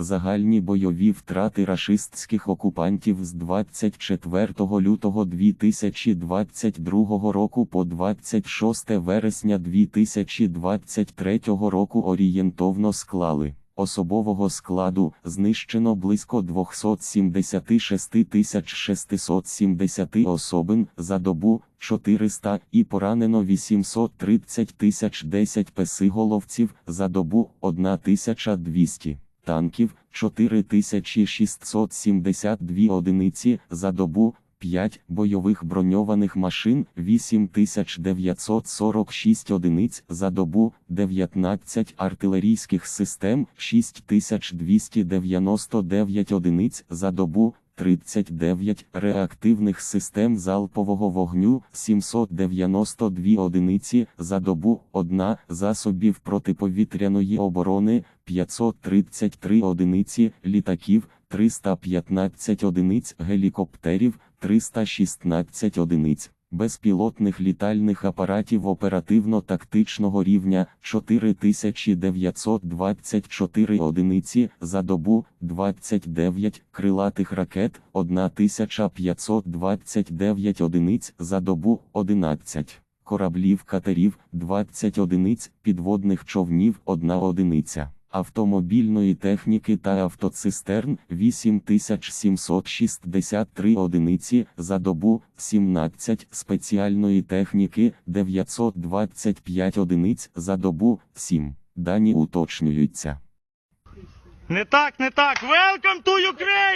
Загальні бойові втрати рашистських окупантів з 24 лютого 2022 року по 26 вересня 2023 року орієнтовно склали. Особового складу знищено близько 276 670 особин за добу 400 і поранено 830 тисяч 10 песиголовців за добу 1200 танків 4672 одиниці за добу, 5 бойових броньованих машин 8946 одиниць за добу, 19 артилерійських систем 6299 одиниць за добу, 39 реактивних систем залпового вогню 792 одиниці за добу, 1 засобів протиповітряної оборони 533 одиниці літаків, 315 одиниць гелікоптерів, 316 одиниць безпілотних літальних апаратів оперативно-тактичного рівня 4924 одиниці за добу, 29 крилатих ракет, 1529 одиниць за добу, 11 кораблів катерів, 20 одиниць підводних човнів, 1 одиниця. Автомобільної техніки та автоцистерн 8763 одиниці за добу, 17 спеціальної техніки 925 одиниць за добу, 7. Дані уточнюються. Не так, не так. Welcome to Ukraine!